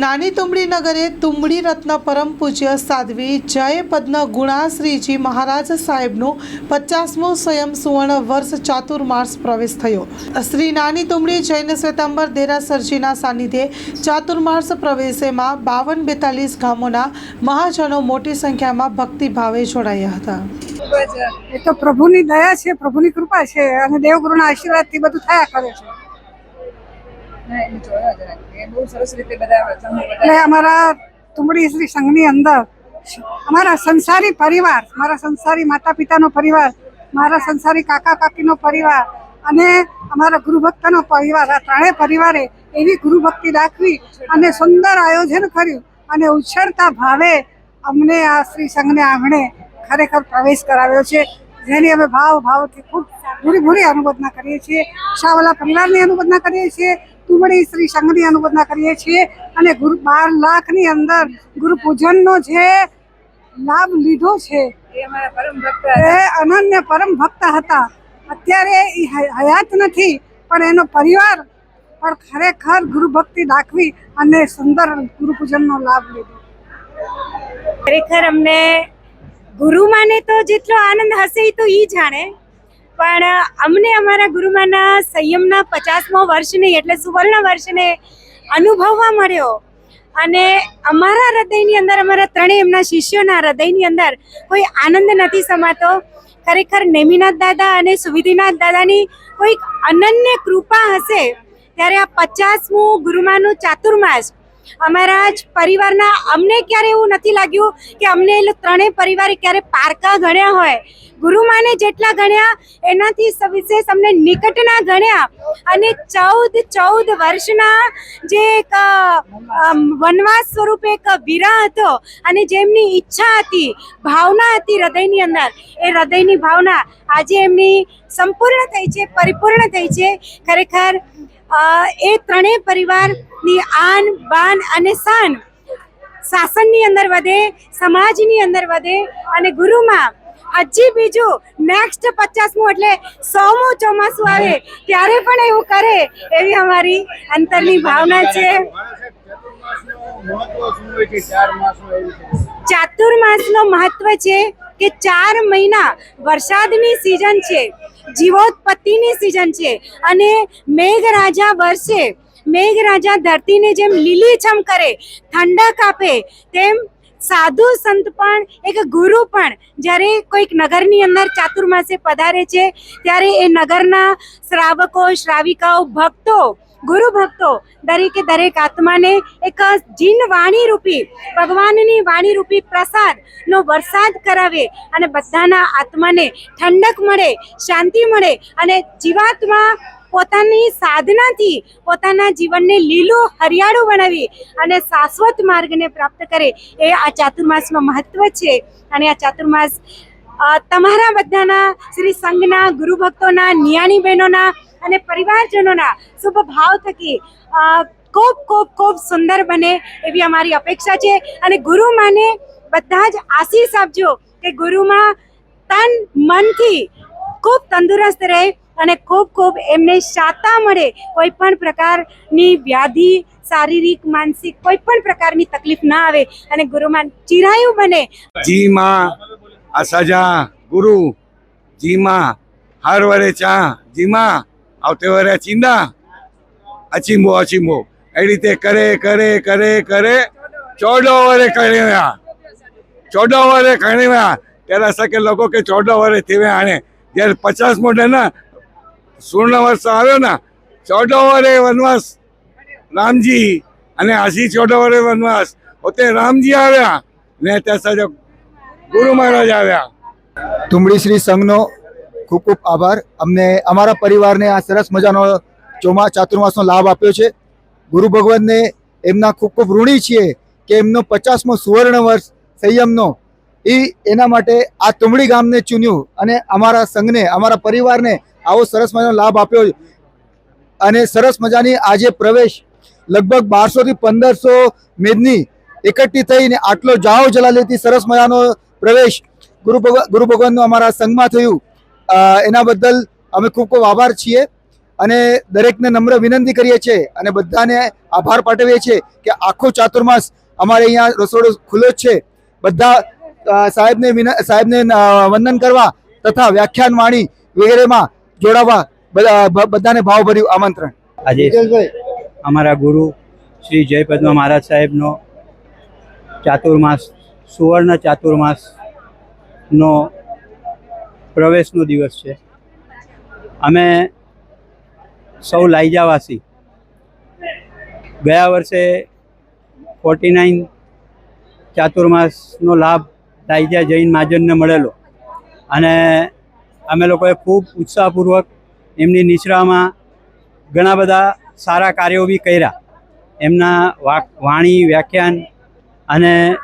નાની તુંબડી નગરે તુંબડી રત્ન પરમ પૂજ્ય સાધ્વી જય પદ્મ ગુણાશ્રીજી મહારાજ સાહેબનું પચાસમું સ્વયં સુવર્ણ વર્ષ ચાતુર્માસ પ્રવેશ થયો. શ્રી નાની તુંબડી જૈન શ્વેતાંબર દેરાસરજીના સાનિધ્યે ચાતુર્માસ પ્રવેશેમાં બાવન બેતાલીસ ગામોના મહાજનો મોટી સંખ્યામાં ભક્તિભાવે જોડાયા હતા. એ તો પ્રભુની દયા છે, પ્રભુની કૃપા છે અને દેવગુરુના આશીર્વાદથી બધું થયા કરે છે ના, એને જોયો જરાક. એ બહુ સરસ રીતે બધા સમૂહ એટલે અમારા તુંબડી શ્રી સંઘની અંદર અમારા સંસારી પરિવાર મારા સંસારી માતા પિતાનો પરિવાર મારા સંસારી કાકા કાકીનો પરિવાર અને અમારા ગુરુભક્તનો પરિવાર આ ત્રણેય પરિવારે એવી ગુરુભક્તિ રાખવી અને સુંદર આયોજન કર્યું અને ઉછળતા ભાવે અમને આ શ્રી સંઘને આંગણે ખરેખર પ્રવેશ કરાવ્યો છે જેની અમે ભાવ ભાવથી ખૂબ ભૂરી ભૂરી અનુબોધના કરીએ છીએ. શાહવાલા પરિવારની અનુબોધના કરીએ છીએ. તુમડી શ્રી સંઘની અનુબોધના કરીએ છીએ અને ગુરુ બાર લાખની અંદર ગુરુ પૂજનનો જે લાભ લીધો છે એ અમારા પરમ અનન્ય પરમ ભક્ત હતા. અત્યારે એ હયાત નથી પણ એનો પરિવાર પણ ખરેખર ગુરુ ભક્તિ દાખવી અને સુંદર ગુરુ પૂજનનો લાભ લીધો. ખરેખર અમને ગુરુ માને તો જેટલો આનંદ હશે એ તો ઈ જાણે. પણ અમને અમારા ગુરુમાના સંયમના પચાસમો વર્ષને એટલે સુવર્ણ વર્ષને અનુભવવા મળ્યો. અને અમારા હૃદયની અંદર, અમારા ત્રણેય એમના શિષ્યોના હૃદયની અંદર કોઈ આનંદ નથી સમાતો. ખરેખર નેમિનાથ દાદા અને સુવિધિનાથ દાદાની કોઈક અનન્ય કૃપા હશે, ત્યારે આ પચાસમું ગુરુમાનું ચાતુર્માસ અમારા જ પરિવારના અમને ક્યારે એવું નથી લાગ્યું કે અમને ત્રણેય પરિવારે ક્યારે પારકા ગણ્યા હોય. ગુરુમાને જેટલા ગણ્યા, એનાથી વિશેષ અમને નિકટના ગણ્યા અને ચૌદ ચૌદ વર્ષના જે એક વનવાસ સ્વરૂપે એક વિરા હતો અને જેમની ઈચ્છા હતી, ભાવના હતી હૃદયની અંદર. એ હૃદયની ભાવના આજે એમની સંપૂર્ણ થઈ છે, પરિપૂર્ણ થઈ છે. ખરેખર એ ત્રણેય પરિવારની આન, બાન અને શાન શાસનની અંદર વધે, સમાજની અંદર વધે અને ગુરુમાં હજી બીજું નેક્સ્ટ પચાસમું એટલે સોમું ચોમાસું આવે, ત્યારે પણ એવું કરે એવી અમારી અંતરની ભાવના છે. ચાતુર્માસનો મહત્વ છે કે ચાર મહિના વરસાદની સિઝન છે. જીવોત્પત્તિની સિઝન છે. અને મેઘરાજા વર્ષે, મેઘરાજા ધરતીને જેમ લીલીછમ કરે, ઠંડક આપે, તેમ સાધુ સંત પણ, એક ગુરુ પણ જ્યારે કોઈક નગરની અંદર ચાતુર્માસે પધારે છે, ત્યારે એ નગરના શ્રાવકો, શ્રાવિકાઓ, ભક્તો ગુરુ ભક્તો, દરેકે દરેક આત્માને એક જીન વાણી રૂપી ભગવાનની વાણી રૂપી પ્રસાદનો વરસાદ કરાવે અને બધાના આત્માને ઠંડક મળે, શાંતિ મળે અને જીવાત્મા પોતાની સાધનાથી પોતાના જીવનને લીલું હરિયાળું બનાવી અને શાશ્વત માર્ગને પ્રાપ્ત કરે એ આ ચાતુર્માસનું મહત્વ છે. અને આ ચાતુર્માસ તમારા બધાના શ્રી સંઘના ગુરુ ભક્તોના, નિયાણી બહેનોના અને પરિવારજનોના શુભ ભાવ થકી ખૂબ ખૂબ ખૂબ સુંદર બને એવી અમારી અપેક્ષા છે. અને ગુરુ માને બધા જ આશીષ આપજો કે ગુરુમાં તન, મનથી ખૂબ તંદુરસ્ત રહે અને ખૂબ ખૂબ એમને શાતા મળે. કોઈ પણ પ્રકારની વ્યાધિ, શારીરિક, માનસિક કોઈ પણ પ્રકારની તકલીફ ના આવે અને ગુરુમાં ચિરાયુ બને. જી માં આ ગુરુ. જી માં, હર વરે ચા. જી માં આવતે વરે ચીંદા? અચીંબો અચીંબો. એ રીતે કરે કરે કરે કરે. ચોદો વરે કણવ્યા ચોદો વરે કણવ્યા ત્યારે સકે લોકો કે ચોદો વરે થીવે આણે જ્યારે પચાસ મોઢે ના સુવર્ણ વર્ષ આવ્યો ને, ચોદો વરે વનવાસ રામજી અને આશી ચોદો વરે વનવાસ. પોતે રામજી આવ્યા ને ત્યાં ગુરુ મહારાજ આવ્યા. તુમડી શ્રી સંઘનો ખૂબ ખૂબ આભાર. અમને અમારા પરિવારને આ સરસ મજાનો ચોમા ચાતુર્માસનો લાભ આપ્યો છે. ગુરુ ભગવાનને એમના ખૂબ ખૂબ ઋણી છીએ કે એમનો પચાસમો સુવર્ણ વર્ષ સંયમનો. એ એના માટે આ તુમડી ગામને ચૂન્યું અને અમારા સંઘને, અમારા પરિવારને આવો સરસ મજાનો લાભ આપ્યો. અને સરસ મજાની આજે પ્રવેશ લગભગ બારસોથી પંદરસો મેદની એકઠી થઈને આટલો જાઓ જલાલીથી સરસ મજાનો પ્રવેશ ગુરુ ભગવાન ગુરુ ભગવાનનું અમારા સંઘમાં થયું. એના બદલ અમે ખૂબ ખૂબ આભાર છીએ અને દરેકને નમ્ર વિનંતી કરીએ છીએ અને બધાને આભાર પાઠવીએ છીએ કે આખો ચાતુર્માસ અમારે અહીંયા રસોડો ખુલ્લો જ છે. બધા સાહેબને વિન- સાહેબને વંદન કરવા તથા વ્યાખ્યાન વાણી વગેરેમાં જોડાવા બધા બધાને ભાવભર્યું આમંત્રણ. આજે અમારા ગુરુ શ્રી જયપદ્મા મહારાજ સાહેબનો ચાતુર્માસ સુવર્ણ ચાતુર્માસનો પ્રવેશનો દિવસ છે. અમે સૌ લાઈજાવાસી. ગયા વર્ષે ફોર્ટી નાઇન ચાતુર્માસનો લાભ લાઈજા જૈન મહાજનને મળેલો. અને અમે લોકોએ ખૂબ ઉત્સાહપૂર્વક એમની નિશ્રામાં ઘણા બધા સારા કાર્યો બી કર્યા. એમના વાણી, વ્યાખ્યાન અને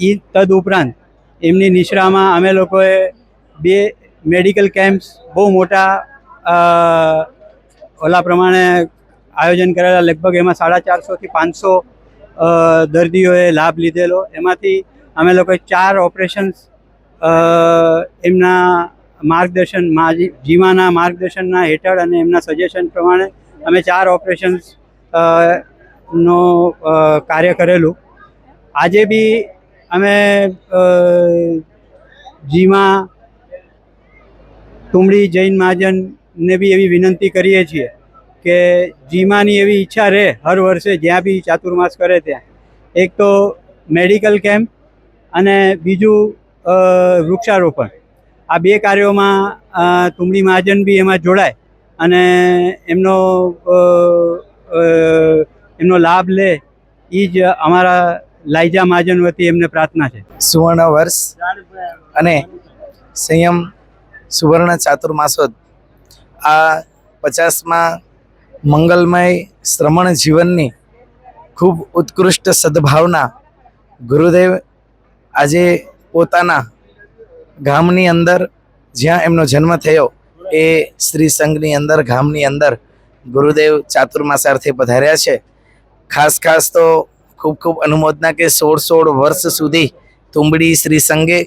એ તદ ઉપરાંત એમની નિશ્રામાં અમે લોકોએ બે મેડિકલ કેમ્પ્સ બહુ મોટા ઓલા પ્રમાણે આયોજન કરેલા. લગભગ એમાં સાડા ચારસોથી પાંચસો દર્દીઓએ લાભ લીધેલો. એમાંથી અમે લોકોએ ચાર ઓપરેશન્સ એમના માર્ગદર્શન જીમાના માર્ગદર્શનના હેઠળ અને એમના સજેશન પ્રમાણે અમે ચાર ઓપરેશન્સ નો કાર્ય કરેલું. આજે બી અમે જીમા તુમડી જૈન મહાજનને બી એવી વિનંતી કરીએ છીએ કે જીમાની એવી ઈચ્છા રહે હર વર્ષે જ્યાં બી ચાતુર્માસ કરે ત્યાં. એક તો મેડિકલ કેમ્પ અને બીજું વૃક્ષારોપણ. આ બે કાર્યોમાં તુમડી મહાજન બી એમાં જોડાય અને એમનો એમનો લાભ લે એ જ અમારા લાઈજા મહાજન વતી એમને પ્રાર્થના છે. સુવર્ણ વર્ષ અને સંયમ સુવર્ણ ચાતુર્માસોદ. આ પચાસમાં મંગલમય શ્રમણ જીવનની ખૂબ ઉત્કૃષ્ટ સદભાવના ગુરુદેવ આજે પોતાના ગામની અંદર જ્યાં એમનો જન્મ થયો એ શ્રી સંઘની અંદર, ગામની અંદર ગુરુદેવ ચાતુર્માસાર્થે પધાર્યા છે. ખાસ ખાસ તો ખૂબ ખૂબ અનુમોદના કે સોળ સોળ વર્ષ સુધી તુંબડી શ્રી સંઘે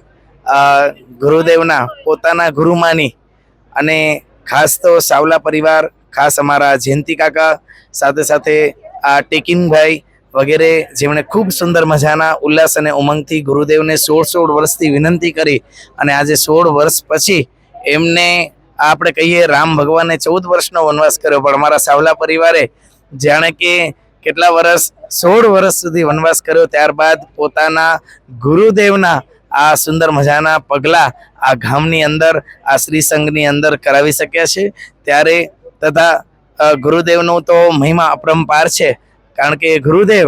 ગુરુદેવના પોતાના ગુરુમાની અને ખાસ તો સાવલા પરિવાર, ખાસ અમારા જયંતિ કાકા, સાથે સાથે આ ટેકિનભાઈ વગેરે જેમણે ખૂબ સુંદર મજાના ઉલ્લાસ અને ઉમંગથી ગુરુદેવને સોળ સોળ વર્ષથી વિનંતી કરી અને આજે સોળ વર્ષ પછી એમને આપણે કહીએ રામ ભગવાને ચૌદ વર્ષનો વનવાસ કર્યો. પણ અમારા સાવલા પરિવારે જાણે કે કેટલા વર્ષ, સોળ વર્ષ સુધી વનવાસ કર્યો. ત્યારબાદ પોતાના ગુરુદેવના આ સુંદર મજાના પગલા આ ગામની અંદર, આ શ્રી સંઘની અંદર કરાવી શક્યા છે. ત્યારે તથા ગુરુદેવનો તો મહિમા અપરંપાર છે. કારણ કે ગુરુદેવ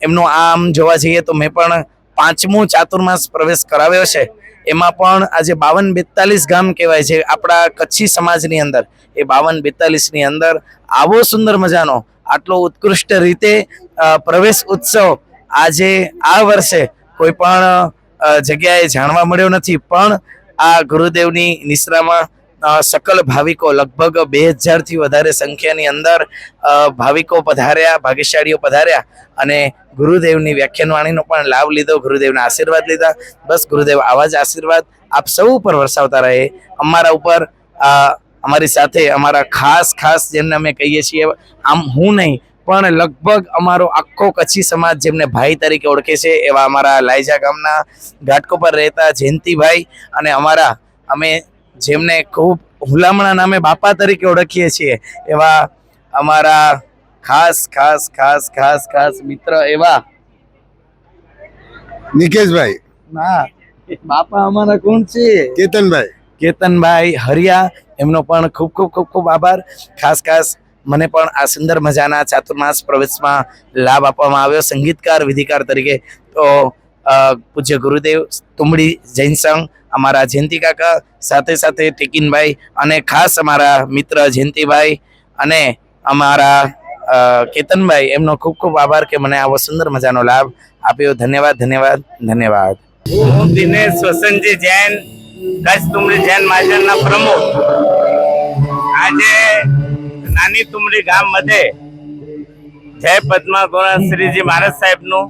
એમનું આમ જોવા જઈએ તો મેં પણ પાંચમું ચાતુર્માસ પ્રવેશ કરાવ્યો છે. એમાં પણ આજે બાવન બેતાલીસ ગામ કહેવાય છે. આપણા કચ્છી સમાજની અંદર એ બાવન બેતાલીસની અંદર આવો સુંદર મજાનો, આટલો ઉત્કૃષ્ટ રીતે પ્રવેશ ઉત્સવ આજે આ વર્ષે કોઈ પણ જગ્યાએ જાણવા મળ્યો નથી, પણ આ ગુરુદેવની નિશ્રામાં સકલ ભાવિકો, લગભગ બે હજારથી વધારે સંખ્યાની અંદર ભાવિકો પધાર્યા, ભાગ્યશાળીઓ પધાર્યા અને ગુરુદેવની વ્યાખ્યાનવાણીનો પણ લાભ લીધો, ગુરુદેવના આશીર્વાદ લીધા. બસ ગુરુદેવ, આવા જ આશીર્વાદ આપ સૌ ઉપર વરસાવતા રહે. અમારા ઉપર અમારી સાથે અમારા ખાસ ખાસ જેમને અમે કહીએ છીએ, આમ હું નહીં પણ લગભગ અમારો આખો કચ્છી સમાજ જેમને ભાઈ તરીકે ઓળખે છે એવા અમારા લાયજા ગામના ઘાટકો પર રહેતા જયંતિભાઈ અને અમારા અમે જેમને ખૂબ હુલામણા નામે બાપા તરીકે ઓળખીએ છીએ એવા અમારા ખાસ ખાસ ખાસ ખાસ ખાસ મિત્ર એવા નિકેશભાઈ. ના બાપા અમારા કોણ છે? કેતનભાઈ. કેતનભાઈ હરિયા એમનો પણ ખૂબ ખૂબ ખૂબ ખૂબ આભાર. ખાસ ખાસ મને પણ આ સુંદર મજાના ચાતુર્માસ પ્રવેશમાં લાભ આપવામાં આવ્યો. સંગીતકાર, વિધિકાર તરીકે તો પૂજ્ય ગુરુદેવ તુંબડી જૈન સંઘ, અમારા જયંતિ કાકા, સાથે સાથે ટેકિનભાઈ અને ખાસ અમારા મિત્ર જયંતિભાઈ અને અમારા કેતનભાઈ, એમનો ખૂબ ખૂબ આભાર કે મને આવો સુંદર મજાનો લાભ આપ્યો. ધન્યવાદ ધન્યવાદ ધન્યવાદ. હું દિનેશ વસંતજી જૈન, કચ્છ તુમડી જૈન મહાજનના પ્રમુખ. નાની તુમડી ગામ મધ્યે. જય પદ્માપુરા શ્રીજી મહારાજ સાહેબનું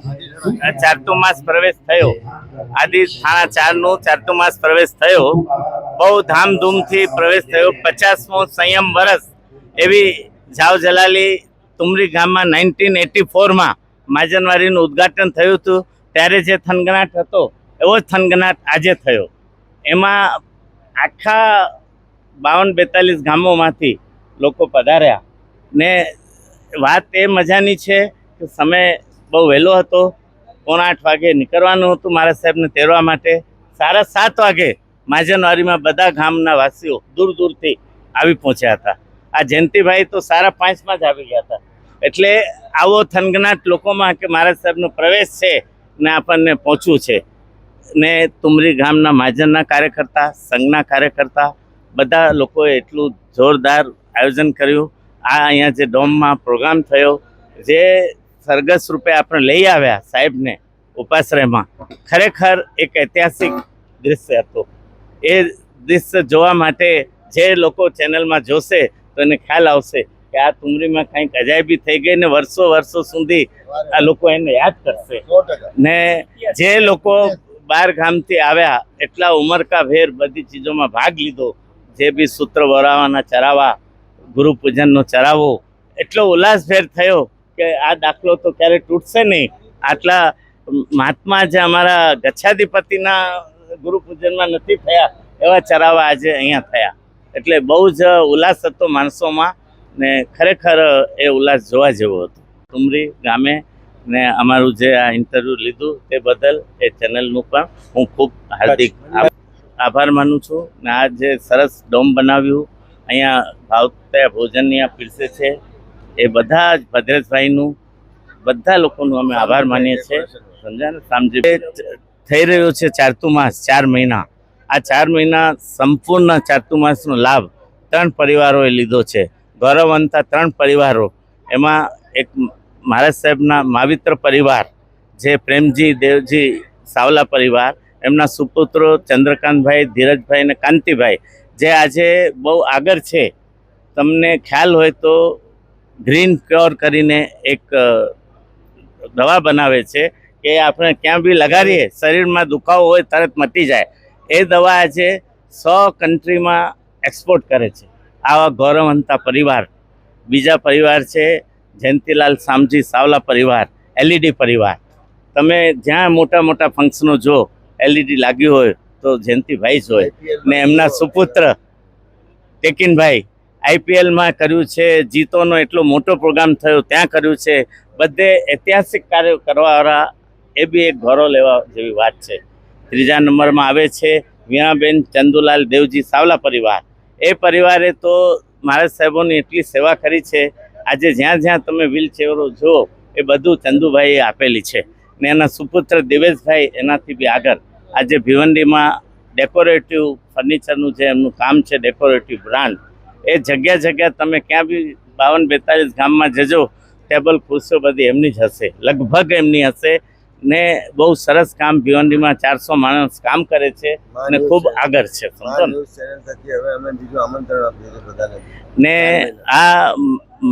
ચારતું માસ પ્રવેશ થયો. આદિ થાણા ચારનું ચારતું માસ પ્રવેશ થયો. બહુ ધામધૂમથી પ્રવેશ થયો. પચાસમો સંયમ વર્ષ એવી જાવ જલાલી તુમરી ગામમાં નાઇન્ટીન એટી ફોરમાં માજનવારીનું ઉદ્ઘાટન થયું હતું. ત્યારે જે થનગનાટ હતો, એવો જ થનગનાટ આજે થયો. એમાં આખા બાવન બેતાલીસ ગામોમાંથી લોકો પધાર્યા. ને વાત એ મજાની છે કે સમય બહુ વહેલો હતો. પોણા આઠ વાગે નીકળવાનું હતું મારા સાહેબને તેરવા માટે. સાડા સાત વાગે માજનવારીમાં બધા ગામના વાસીઓ દૂર દૂરથી આવી પહોંચ્યા હતા. આ જયંતિભાઈ તો સારા પાંચમાં જ આવી ગયા હતા. એટલે આવો થનગનાટ લોકોમાં કે મારા સાહેબનો પ્રવેશ છે ને આપણને પહોંચવું છે. ને તુમરી ગામના માજનના કાર્યકર્તા, સંઘના કાર્યકર્તા, બધા લોકોએ એટલું જોરદાર આયોજન કર્યું. આ અહીંયા જે ડોમમાં પ્રોગ્રામ થયો, જે સરઘસ રૂપે આપણે લઈ આવ્યા સાહેબને ઉપાશ્રયમાં, ખરેખર એક ઐતિહાસિક દૃશ્ય હતું. એ દૃશ્ય જોવા માટે જે લોકો ચેનલમાં જોશે તો એને ખ્યાલ આવશે કે આ તુમરીમાં કંઈક અજાયબી થઈ ગઈ ને વર્ષો વર્ષો સુધી આ લોકો એને યાદ કરશે. ને જે લોકો બાર ગામથી આવ્યા, એટલા ઉમરકા ભેર બધી ચીજોમાં ભાગ લીધો. જે બી સૂત્ર વરાવાના ચરાવા ગુરુ પૂજનનો ચરાવો. એટલો ઉલ્લાસભેર થયો કે આ દાખલો તો ક્યારે તૂટશે નહીં. આટલા મહાત્મા જે અમારા ગચ્છાધિપતિના ગુરુપૂજનમાં નથી થયા એવા ચરાવા આજે અહીંયા થયા. એટલે બહુ જ ઉલ્લાસ હતો માણસોમાં ને ખરેખર એ ઉલ્લાસ જોવા જેવો હતો. ટુમરી ગામે ને અમારું જે આ ઇન્ટરવ્યૂ લીધું તે બદલ એ ચેનલનું પણ હું ખૂબ હાર્દિક આભાર માનું છું. ને આ જે સરસ ડોમ બનાવ્યું અહીંયા ભાવતા ભોજનની આ પીરસે છે. એ બધા જ ભદ્રેશભાઈનું, બધા લોકોનું અમે આભાર માનીએ છીએ. સમજાય ને? સામજી? થઈ રહ્યો છે ચારતુમાસ ચાર મહિના. આ ચાર મહિના સંપૂર્ણ ચારતુમાસનો લાભ ત્રણ પરિવારોએ લીધો છે. ગૌરવવંતા ત્રણ પરિવારો. એમાં એક મહારાજ સાહેબના માવિત્ર પરિવાર, જે પ્રેમજી, દેવજી, સાવલા પરિવાર, એમના સુપુત્રો ચંદ્રકાંતભાઈ, ધીરજભાઈ અને કાંતિભાઈ. જે આજે બહુ આગળ છે, તમને ખ્યાલ હોય તો ગ્રીન ક્યોર કરીને એક દવા બનાવે છે કે આપણે ક્યાં બી લગાડીએ, શરીરમાં દુખાવો હોય તરત મટી જાય. એ દવા આજે સો કન્ટ્રીમાં એક્સપોર્ટ કરે છે. આવા ગૌરવંતા પરિવાર, બીજા પરિવાર છે, જયંતિલાલ સામજી સાવલા પરિવાર, એલઈડી પરિવાર. તમે જ્યાં મોટા મોટા ફંક્શનો જો એલઈડી લાગ્યું હોય તો જયંતિભાઈ જ હોય. ને એમના સુપુત્ર ટેકિનભાઈ આઈપીએલમાં કર્યું છે. જીતોનો એટલો મોટો પ્રોગ્રામ થયો ત્યાં કર્યું છે. બધે ઐતિહાસિક કાર્યો કરવાવાળા એ બી એક ગૌરવ લેવા જેવી વાત છે. ત્રીજા નંબરમાં આવે છે વીણાબેન ચંદુલાલ દેવજી સાવલા પરિવાર. એ પરિવારે તો મહારાજ સાહેબોની એટલી સેવા કરી છે. આજે જ્યાં જ્યાં તમે વ્હીલચેરો જુઓ એ બધું ચંદુભાઈએ આપેલી છે. ને એના સુપુત્ર દિવેશભાઈ એનાથી બી આગળ. આજે ભિવંડીમાં ડેકોરેટિવ ફર્નિચરનું જે એમનું કામ છે ડેકોરેટિવ બ્રાન્ડ એ જગ્યા જગ્યા તમે ક્યાં બી બાવન બેતાલીસ ગામમાં જજો ટેબલ ખુરશીઓ બધી એમની જ હશે. લગભગ એમની હશે ને બહુ સરસ કામ ભિવંડીમાં ચારસો માણસ કામ કરે છે અને ખૂબ આગળ છે ને? આ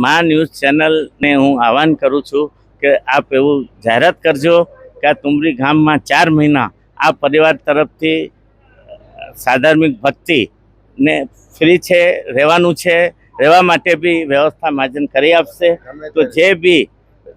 મા ન્યૂઝ ચેનલને હું આહવાન કરું છું કે આપ એવું જાહેરાત કરજો કે આ તુમરી ગામમાં ચાર મહિના આ પરિવાર તરફથી સાધાર્મિક ભક્તિ ને ફ્રી છે રહેવાનું છે રહેવા માટે બી વ્યવસ્થા માજન કરી આપશે. તો જે બી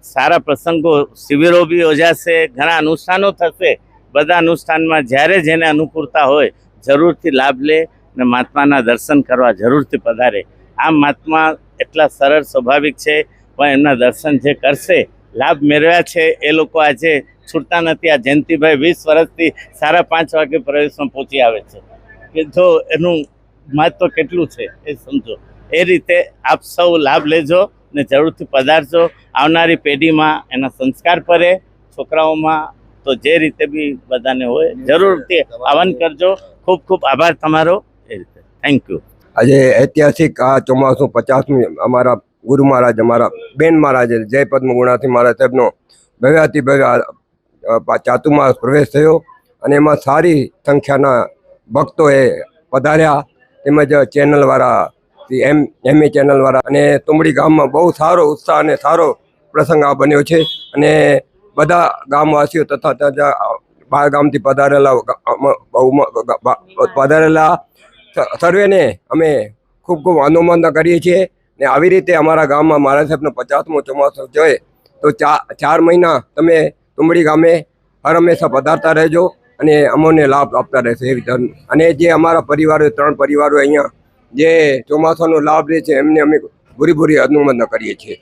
સારા પ્રસંગો શિબિરો બી યોજાશે ઘણા અનુષ્ઠાનો થશે બધા અનુષ્ઠાનમાં જ્યારે જેને અનુકૂળતા હોય જરૂરથી લાભ લે અને મહાત્માના દર્શન કરવા જરૂરથી પધારે. આ મહાત્મા એટલા સરળ સ્વાભાવિક છે પણ એમના દર્શન જે કરશે લાભ મેળવ્યા છે એ લોકો આજે છૂટતા નથી. આ જયંતિભાઈ વીસ વર્ષથી સાડા પાંચ વાગે પ્રવેશમાં પહોંચી આવે છે. કે જો એનું મહત્વ કેટલું છે એ સમજો. એ રીતે આપ સૌ લાભ લેજો ને જરૂરથી પધારજો. આવનારી પેઢીમાં એના સંસ્કાર પડે છોકરાઓમાં તો જે રીતે બી બધાને હોય, જરૂરથી આહવાન કરજો. ખૂબ ખૂબ આભાર તમારો. એ રીતે. થેન્ક યુ આજે ઐતિહાસિક આ ચોમાસું પચાસમી અમારા ગુરુ મહારાજ, અમારા બેન મહારાજ જય પદ્મ ગુણાથી મહારાજ સાહેબનો ભવ્યાથી ભવ્ય અ, ચાતુર્માસ પ્રવેશ થયો અને એમાં સારી સંખ્યાના ભક્તોએ પધાર્યા. તેમજ ચેનલવાળા એમ એમ એ ચેનલવાળા અને તુંબડી ગામમાં બહુ સારો ઉત્સાહ અને સારો પ્રસંગ આ બન્યો છે. અને બધા ગામવાસીઓ તથા ત્યાં બહાર ગામથી પધારેલા ગ- પધારેલા સર્વેને અમે ખૂબ ખૂબ અનુમાન કરીએ છીએ. ને આવી રીતે અમારા ગામમાં મહારાજ સાહેબનો પચાસમો ચોમાસો જોઈએ તો ચાર મહિના તમે તુંબડી ગામે હર હંમેશા પધારતા રહેજો અને અમોને લાભ આપતા રહેશે એવી અને જે અમારા પરિવારો ત્રણ પરિવારો અહીંયા જે ચોમાસાનો લાભ લે છે, એમને અમે ભૂરી ભૂરી અનુમોદન કરીએ છીએ.